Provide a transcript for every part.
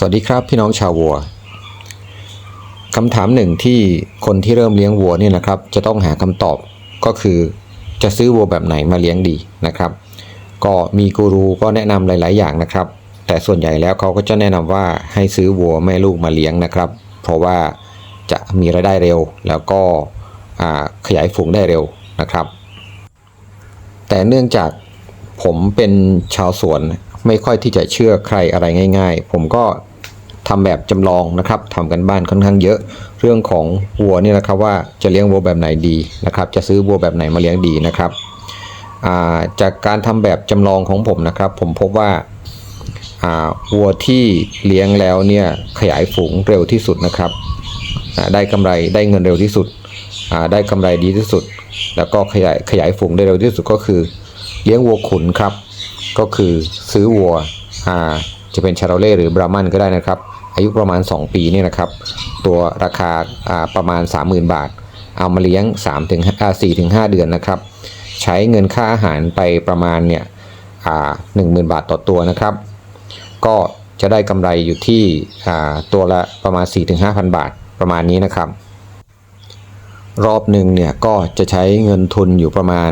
สวัสดีครับพี่น้องชาววัวคำถามหนึ่งที่คนที่เริ่มเลี้ยงวัวเนี่ยนะครับ จะต้องหาคำตอบก็คือจะซื้อวัวแบบไหนมาเลี้ยงดีนะครับ ก็มีกูรูก็แนะนำหลาย ๆ อย่างนะครับ แต่ส่วนใหญ่แล้วเขาก็จะแนะนำว่าให้ซื้อวัวแม่ลูกมาเลี้ยงนะครับ เพราะว่าจะมีรายได้เร็ว แล้วก็ขยายฝูงได้เร็วนะครับ แต่เนื่องจากผมเป็นชาวสวนไม่ค่อยที่จะเชื่อใครอะไรง่าย ๆ ผมก็ ทำแบบจำลองนะครับทำกันบ้านค่อนข้างเยอะ เรื่องของวัวนี่นะครับว่าจะเลี้ยงวัวแบบไหนดีนะครับ จะซื้อวัวแบบไหนมาเลี้ยงดีนะครับาจากการทำแบบจำลองของผมนะครับ ผมพบว่าวัวที่เลี้ยงแล้วเนี่ยขยายฝูงเร็วที่สุดนะครับได้กำไรได้เงินเร็วที่สุด ได้กำไรดีที่สุด แล้วก็ขยายขยายฝูงได้เร็วที่สุดก็คือ เลี้ยงวัวขุนครับ ก็คือซื้อวัวจะเป็นชาโรเล่หรือบรามันก็ได้นะครับ อายุประมาณ 2 ปีนี่นะครับ ตัวราคาประมาณ 30,000 บาท เอามาเลี้ยง3ถึง4ถึง5เดือนนะครับ ใช้เงินค่าอาหารไปประมาณเนี่ยอ่า10,000บาทต่อตัวนะครับ ก็จะได้กำไรอยู่ที่ตัวละประมาณ 4-5,000 บาทประมาณนี้นะครับ รอบหนึ่งเนี่ยก็จะใช้เงินทุนอยู่ประมาณ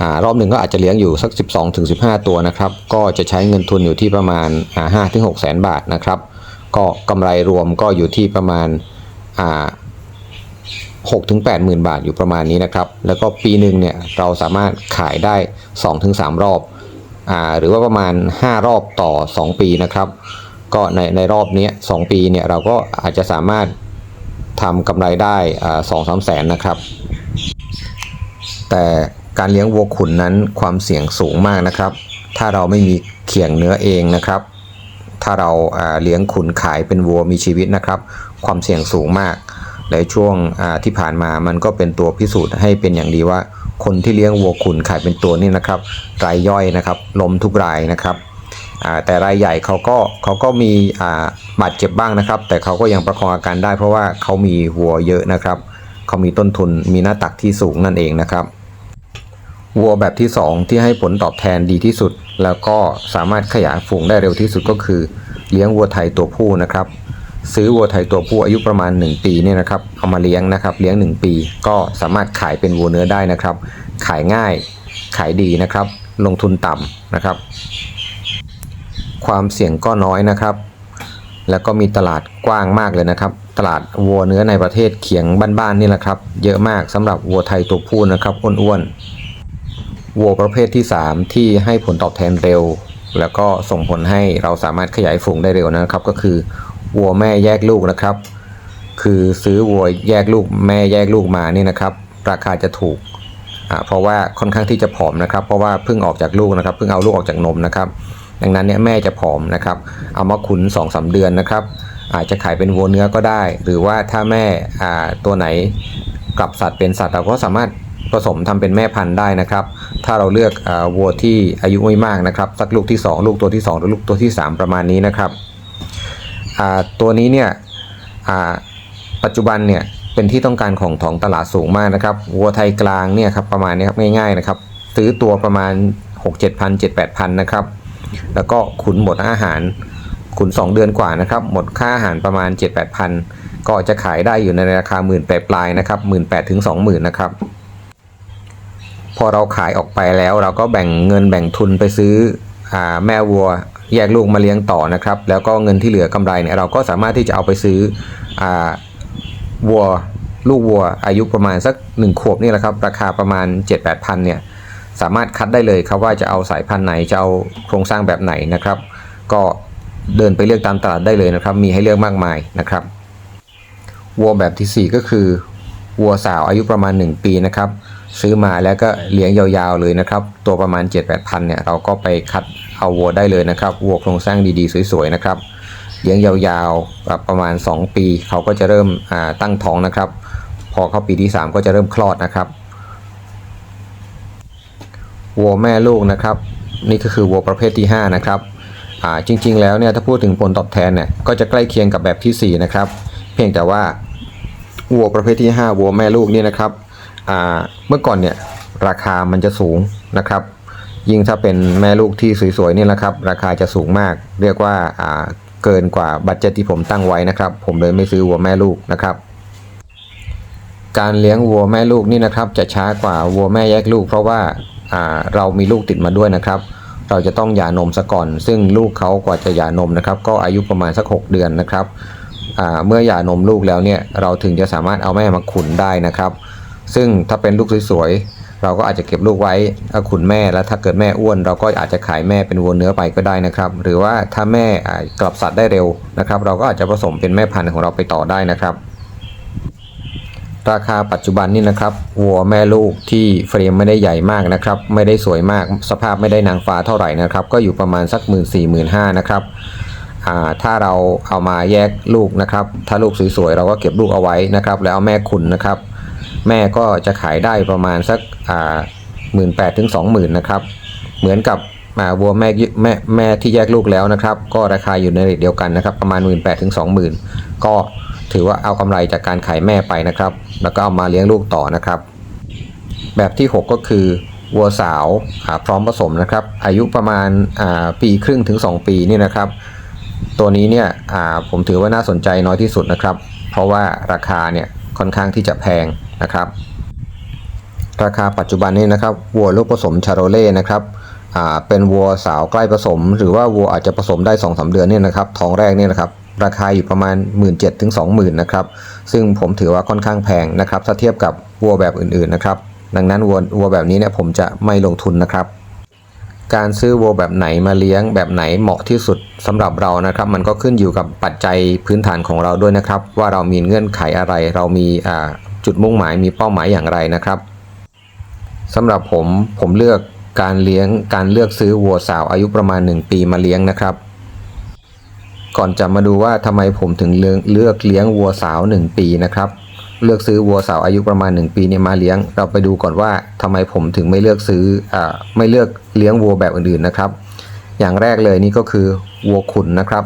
อารอบหนึ่งก็อาจจะเลี้ยงอยู่สัก 12ถึง15 ตัวนะครับ ก็จะใช้เงินทุนอยู่ที่ประมาณอ่า5ถึง6แสนบาทนะครับ ก็กำไรรวมก็อยู่ที่ประมาณอ่า6ถึง8หมื่นบาทอยู่ประมาณนี้นะครับ แล้วก็ปีหนึ่งเนี่ยเราสามารถขายได้2ถึง3รอบอหรือว่าประมาณ 5 รอบต่อ 2 ปีนะครับ ก็ในในรอบนี้2ปีเนี่ยเราก็อาจจะสามารถทำกำไรได้สองสามแสนนะครับ แต่การเลี้ยงวัวขุนนั้นความเสี่ยงสูงมากนะครับ ถ้าเราไม่มีเขียงเนื้อเองนะครับ ถ้าเราเลี้ยงขุนขายเป็นวัวมีชีวิตนะครับ ความเสี่ยงสูงมากและช่วงที่ผ่านมามันก็เป็นตัวพิสูจน์ให้เป็นอย่างดีว่า คนที่เลี้ยงวัวขุนขายเป็นตัวนี่นะครับรายย่อยนะครับล้มทุกรายนะครับแต่รายใหญ่เขาก็เขาก็มีบาดเจ็บบ้างนะครับ แต่เขาก็ยังประคองอาการได้เพราะว่าเขามีวัวเยอะนะครับเขามีต้นทุนมีหน้าตักที่สูงนั่นเองนะครับ วัวแบบที่ 2 ที่ให้ผลตอบแทนดีที่สุด แล้วก็สามารถขยายฝูงได้เร็วที่สุดก็คือ เลี้ยงวัวไทยตัวผู้นะครับ ซื้อวัวไทยตัวผู้อายุประมาณ 1 ปีเนี่ยนะครับเอามาเลี้ยงนะครับ เลี้ยง 1 ปี ก็สามารถขายเป็นวัวเนื้อได้นะครับ ขายง่ายขายดีนะครับ ลงทุนต่ำนะครับ ความเสี่ยงก็น้อยนะครับ แล้วก็มีตลาดกว้างมากเลยนะครับตลาดวัวเนื้อในประเทศเขียงบ้านๆนี่แหละครับ เยอะมากสำหรับวัวไทยตัวผู้นะครับอ้วนๆ วัวประเภทที่ 3 ที่ให้ผลตอบแทนเร็ว แล้วก็ส่งผลให้เราสามารถขยายฝูงได้เร็วนะครับ ก็คือวัวแม่แยกลูกนะครับ คือซื้อวัวแยกลูกแม่แยกลูกมานี่นะครับ ราคาจะถูกเพราะว่าค่อนข้างที่จะผอมนะครับ เพราะว่าเพิ่งออกจากลูกนะครับเพิ่งเอาลูกออกจากนมนะครับ ดังนั้นเนี่ยแม่จะผอมนะครับ เอามาขุน2อสเดือนนะครับ อาจจะขายเป็นวัวเนื้อก็ได้ หรือว่าถ้าแม่อ่าตัวไหนกลับสัตว์เป็นสัตว์เราก็สามารถ ผสมทำเป็นแม่พันธุ์ได้นะครับ ถ้าเราเลือกอวัวที่อายุไม่มากนะครับ สักลูกที่ 2 ลูกตัวที่ 2 หรือลูกตัวที่ 3 ประมาณนี้นะครับตัวนี้เนี่ยปัจจุบันเนี่ยเป็นที่ต้องการของท้องตลาดสูงมากนะครับวัวไทยกลางเนี่ยครับประมาณนี้ครับง่ายๆนะครับซื้อตัวประมาณ 6 7 0 0 0 7 8 0 0 0นะครับแล้วก็ขุนหมดอาหารขุน 2 เดือนกว่านะครับหมดค่าอาหารประมาณ 7 8 0 0 0 ก็จะขายได้อยู่ในราคาหมื่นปลายๆนะครับหมื่นแปดถึง20,000นนะครับ อเราขายออกไปแล้ว เราก็แบ่งเงินแบ่งทุนไปซื้ออแม่วัว แยกลูกมาเลี้ยงต่อนะครับ แล้วก็เงินที่เหลือกำไรเนี่ยเราก็สามารถที่จะเอาไปซื้ออวัวลูกวัวอายุประมาณสัก 1 ขวบนี่แหละครับ ราคาประมาณ 7-8พันเนี่ยสามารถคัดได้เลยครับว่าจะเอาสายพันธุ์ไหนจะเอาโครงสร้างแบบไหนนะครับ ก็เดินไปเลือกตามตลาดได้เลยนะครับ มีให้เลือกมากมายนะครับวัวแบบทีสี่4 ก็คือวัวสาวอายุประมาณ 1 ปีนะครับ ซื้อมาแล้วก็เลี้ยงยาวๆเลยนะครับ ตัวประมาณ 7-8พันเนี่ยเราก็ไปคัดเอาวัวได้เลยนะครับวัวโครงสร้างดีๆ สวยๆนะครับเลี้ยงยาวๆประมาณ 2 ปี เขาก็จะเริ่มตั้งท้องนะครับ พอเข้าปีที่ 3 ก็จะเริ่มคลอดนะครับวัวแม่ลูกนะครับ นี่ก็คือวัวประเภทที่ 5 นะครับจริงๆแล้วเนี่ยถ้าพูดถึงผลตอบแทนเนี่ยก็จะใกล้เคียงกับแบบที่ 4 นะครับ เพียงแต่ว่าวัวประเภทที่ 5วัวแม่ลูกนี่นะครับ เมื่อก่อนเนี่ยราคามันจะสูงนะครับ ยิ่งถ้าเป็นแม่ลูกที่สวยๆนี่แหละครับ ราคาจะสูงมาก เรียกว่าเกินกว่าบัตเจตที่ผมตั้งไว้นะครับ ผมเลยไม่ซื้อวัวแม่ลูกนะครับ การเลี้ยงวัวแม่ลูกนี่นะครับ จะช้ากว่าวัวแม่แยกลูก เพราะว่าาเรามีลูกติดมาด้วยนะครับ เราจะต้องหย่านมซะก่อน ซึ่งลูกเขากว่าจะหย่านมนะครับ ก็อายุประมาณสัก 6 เดือนนะครับเมื่อหย่านมลูกแล้วเนี่ยเราถึงจะสามารถเอาแม่มาขุนได้นะครับ ซึ่งถ้าเป็นลูกสวยๆ เราก็อาจจะเก็บลูกไว้เอาขุนแม่แล้วถ้าเกิดแม่อ้วน เราก็อาจจะขายแม่เป็นวัวเนื้อไปก็ได้นะครับ หรือว่าถ้าแม่กลับสัตว์ได้เร็วนะครับ เราก็อาจจะผสมเป็นแม่พันธุ์ของเราไปต่อได้นะครับ ราคาปัจจุบันนี่นะครับวัวแม่ลูกที่เฟรมไม่ได้ใหญ่มากนะครับ ไม่ได้สวยมากสภาพไม่ได้นางฟ้าเท่าไหร่นะครับ ก็อยู่ประมาณสัก1 4 0 0 0 0 5นห้านะครับถ้าเราเอามาแยกลูกนะครับ ถ้าลูกสวยๆเราก็เก็บลูกเอาไว้นะครับ แล้วเอาแม่ขุนนะครับ แม่ก็จะขายได้ประมาณสักหมื่นแปดถึงสองหมื่นนะครับเหมือนกับอ่วัวแม่แม่แม่ที่แยกลูกแล้วนะครับ ก็ราคาอยู่ในเรทเดียวกันนะครับ ประมาณ 1 8ื่นถึงสองหมื่นก็ถือว่าเอากำไรจากการขายแม่ไปนะครับ แล้วก็เอามาเลี้ยงลูกต่อนะครับ แบบที่ 6 ก็คือวัวสาวพร้อมผสมนะครับ อายุประมาณปีครึ่งถึง 2 ปีนี่นะครับ ตัวนี้เนี่ยผมถือว่าน่าสนใจน้อยที่สุดนะครับ เพราะว่าราคาเนี่ยค่อนข้างที่จะแพง นะครับ ราคาปัจจุบันนี้นะครับวัวลูกผสมชาโรเล่นะครับเป็นวัวสาวใกล้ผสม หรือว่าวัวอาจจะผสมได้2อสเดือนเนี่ยนะครับท้องแรกเนี่ยนะครับราคาอยู่ประมาณ 1 7ื่นถึงสองหมื่นนะครับซึ่งผมถือว่าค่อนข้างแพงนะครับถ้าเทียบกับวัวแบบอื่นๆนะครับดังนั้นวัววัวแบบนี้เนี่ยผมจะไม่ลงทุนนะครับ การซื้อวัวแบบไหนมาเลี้ยงแบบไหนเหมาะที่สุดสำหรับเรานะครับ มันก็ขึ้นอยู่กับปัจจัยพื้นฐานของเราด้วยนะครับ ว่าเรามีเงื่อนไขอะไรเรามี จุดมุ่งหมายมีเป้าหมายอย่างไรนะครับสำหรับผมผมเลือกการเลี้ยงการเลือกซื้อวัวสาวอายุประมาณ 1 ปีมาเลี้ยงนะครับ ก่อนจะมาดูว่าทำไมผมถึงเลือกเลือกเลี้ยงวัวสาว 1 ปีนะครับ เลือกซื้อวัวสาวอายุประมาณ 1 ปีเนี่ยมาเลี้ยง เราไปดูก่อนว่าทำไมผมถึงไม่เลือกซื้ออ่าไม่เลือกเลี้ยงวัวแบบอื่นๆนะครับ อย่างแรกเลยนี่ก็คือวัวขุนนะครับ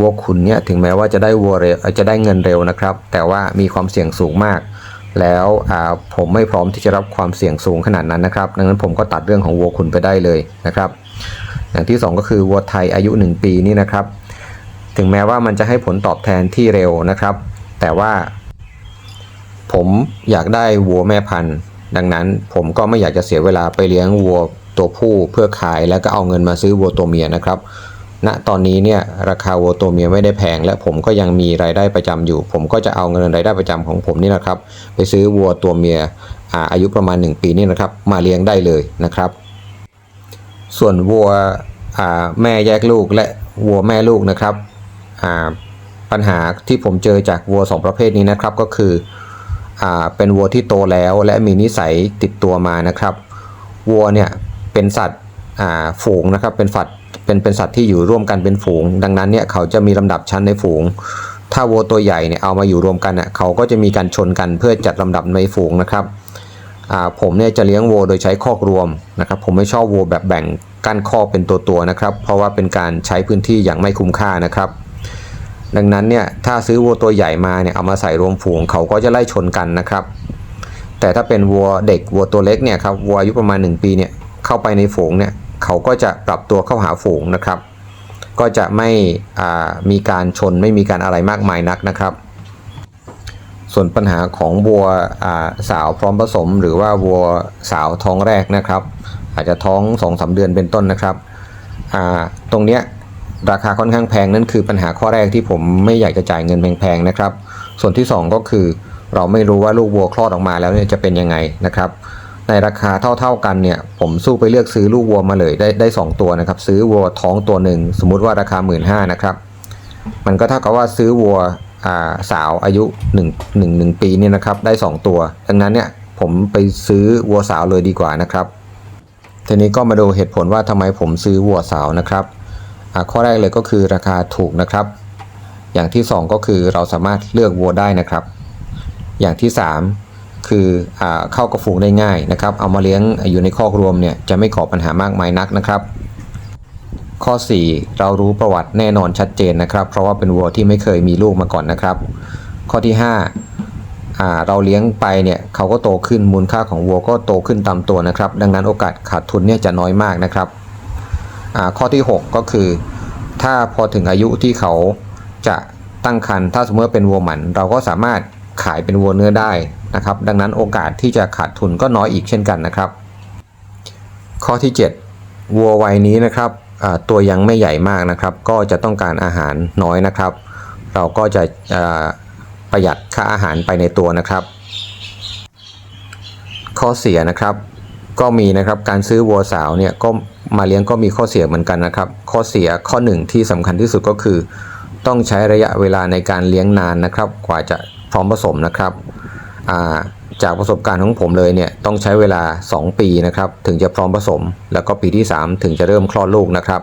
วัวขุนเนี่ยถึงแม้ว่าจะได้วัวเร็วจะได้เงินเร็วนะครับ แต่ว่ามีความเสี่ยงสูงมาก แล้วผมไม่พร้อมที่จะรับความเสี่ยงสูงขนาดนั้นนะครับ ดังนั้นผมก็ตัดเรื่องของวัวขุนไปได้เลยนะครับ อย่างที่สองก็คือวัวไทยอายุ 1 ปีนี่นะครับ ถึงแม้ว่ามันจะให้ผลตอบแทนที่เร็วนะครับ แต่ว่า ผมอยากได้วัวแม่พันธุ์ ดังนั้นผมก็ไม่อยากจะเสียเวลาไปเลี้ยงวัวตัวผู้เพื่อขายแล้วก็เอาเงินมาซื้อวัวตัวเมียนะครับ ณตอนนี้เนี่ยราคาวัวตัวเมียไม่ได้แพง และผมก็ยังมีรายได้ประจำอยู่ ผมก็จะเอาเงินรายได้ประจำของผมนี่นะครับ ไปซื้อวัวตัวเมียอาอายุประมาณ 1 ปีนี่นะครับ มาเลี้ยงได้เลยนะครับ ส่วนวัวแม่แยกลูกและวัวแม่ลูกนะครับปัญหาที่ผมเจอจากวัวสองประเภทนี้นะครับก็คืออเป็นวัวที่โตแล้วและมีนิสัยติดตัวมานะครับวัวเนี่ยเป็นสัตว์ฝูงนะครับเป็นสัตว์ เป็นเป็นสัตว์ที่อยู่ร่วมกันเป็นฝูง ดังนั้นเนี่ยเขาจะมีลำดับชั้นในฝูง ถ้าวัวตัวใหญ่เนี่ยเอามาอยู่รวมกันอะเขาก็จะมีการชนกันเพื่อจัดลำดับในฝูงนะครับผมเนี่ยจะเลี้ยงวัวโดยใช้คอกรวมนะครับ ผมไม่ชอบวัวแบบแบ่งกั้นคอกเป็นตัวตัวๆนะครับ เพราะว่าเป็นการใช้พื้นที่อย่างไม่คุ้มค่านะครับ ดังนั้นเนี่ยถ้าซื้อวัวตัวใหญ่มาเนี่ยเอามาใส่รวมฝูงเขาก็จะไล่ชนกันนะครับ แต่ถ้าเป็นวัวเด็กวัวตัวเล็กเนี่ยครับวัวอายุประมาณ 1 ปีเนี่ยเข้าไปในฝูงเนี่ย เขาก็จะปรับตัวเข้าหาฝูงนะครับ ก็จะไม่มีการชนไม่มีการอะไรมากมายนักนะครับ ส่วนปัญหาของวัวสาวพร้อมผสม หรือว่าวัวสาวท้องแรกนะครับ อาจจะท้อง2อสเดือนเป็นต้นนะครับตรงเนี้ยราคาค่อนข้างแพงนั่นคือปัญหาข้อแรกที่ผมไม่อยากจะจ่ายเงินแพงๆนะครับ ส่วนที่ 2 ก็คือเราไม่รู้ว่าลูกวัวคลอดออกมาแล้วเนี่ยจะเป็นยังไงนะครับ ในราคาเท่าๆกันเนี่ยผมสู้ไปเลือกซื้อลูกวัวมาเลยได้ได้สองตัวนะครับ ซื้อวัวท้องตัวหนึ่งสมมุติว่าราคา 1 5ื่นนะครับ มันก็เท่ากับว่าซื้อวัวาสาวอายุ1 1 1ปีเนี่ยนะครับได้ 2 ตัว ดังนั้นเนี่ยผมไปซื้อวัวสาวเลยดีกว่านะครับทีนี้ก็มาดูเหตุผลว่าทำไมผมซื้อวัวสาวนะครับข้อแรกเลยก็คือราคาถูกนะครับ อย่างที่ 2 ก็คือเราสามารถเลือกวัวได้นะครับ อย่างที่ 3 คืออเข้ากับฝูงได้ง่ายนะครับ เอามาเลี้ยงอยู่ในคอกรวมเนี่ยจะไม่ก่อปัญหามากมายนักนะครับ ข้อ 4 เรารู้ประวัติแน่นอนชัดเจนนะครับ เพราะว่าเป็นวัวที่ไม่เคยมีลูกมาก่อนนะครับ ข้อที่5อ่าเราเลี้ยงไปเนี่ยเขาก็โตขึ้นมูลค่าของวัวก็โตขึ้นตามตัวนะครับ ดังนั้นโอกาสขาดทุนเนี่ยจะน้อยมากนะครับข้อที่ 6 ก็คือ ถ้าพอถึงอายุที่เขาจะตั้งครรภ์ถ้าสมมติเป็นวัวหมัน เราก็สามารถ ขายเป็นวัวเนื้อได้นะครับ ดังนั้นโอกาสที่จะขาดทุนก็น้อยอีกเช่นกันนะครับ ข้อที่ 7 วัววัยนี้นะครับตัวยังไม่ใหญ่มากนะครับ ก็จะต้องการอาหารน้อยนะครับ เราก็จะประหยัดค่าอาหารไปในตัวนะครับ ข้อเสียนะครับก็มีนะครับการซื้อวัวสาวเนี่ยก็มาเลี้ยงก็มีข้อเสียเหมือนกันนะครับ ข้อเสียข้อหนึ่งที่สำคัญที่สุดก็คือ ต้องใช้ระยะเวลาในการเลี้ยงนานนะครับ กว่าจะ พร้อมผสมนะครับาจากประสบการณ์ของผมเลยเนี่ยต้องใช้เวลา 2 ปีนะครับถึงจะพร้อมผสม แล้วก็ปีที่ 3 ถึงจะเริ่มคลอดลูกนะครับ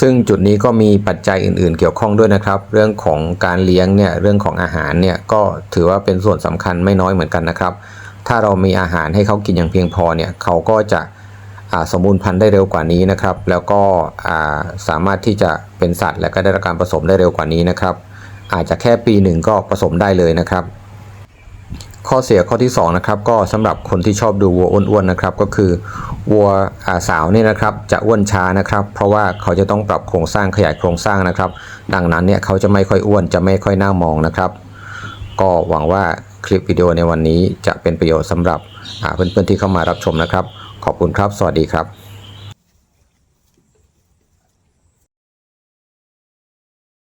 ซึ่งจุดนี้ก็มีปัจจัยอื่นๆ เกี่ยวข้องด้วยนะครับ เรื่องของการเลี้ยงเนี่ยเรื่องของอาหารเนี่ยก็ถือว่าเป็นส่วนสำคัญไม่น้อยเหมือนกันนะครับ ถ้าเรามีอาหารให้เขากินอย่างเพียงพอเนี่ยเขาก็จะสมบูรณ์พันธุ์ได้เร็วกว่านี้นะครับ แล้วก็าสามารถที่จะเป็นสัตว์และก็ได้รับการผสมได้เร็วกว่านี้นะครับ อาจจะแค่ปีหนึ่งก็ผสมได้เลยนะครับ ข้อเสียข้อที่2นะครับก็สำหรับคนที่ชอบดูวัวอ้วนๆนะครับ ก็คือวัวาสาวเนี่ยนะครับจะอ้วนช้านะครับ เพราะว่าเขาจะต้องปรับโครงสร้างขยายโครงสร้างนะครับ ดังนั้นเนี่ยเขาจะไม่ค่อยอ้วนจะไม่ค่อยน่ามองนะครับ ก็หวังว่าคลิปวิดีโอในวันนี้จะเป็นประโยชน์สำหรับเพื่อนๆที่เข้ามารับชมนะครับ ขอบคุณครับ สวัสดีครับ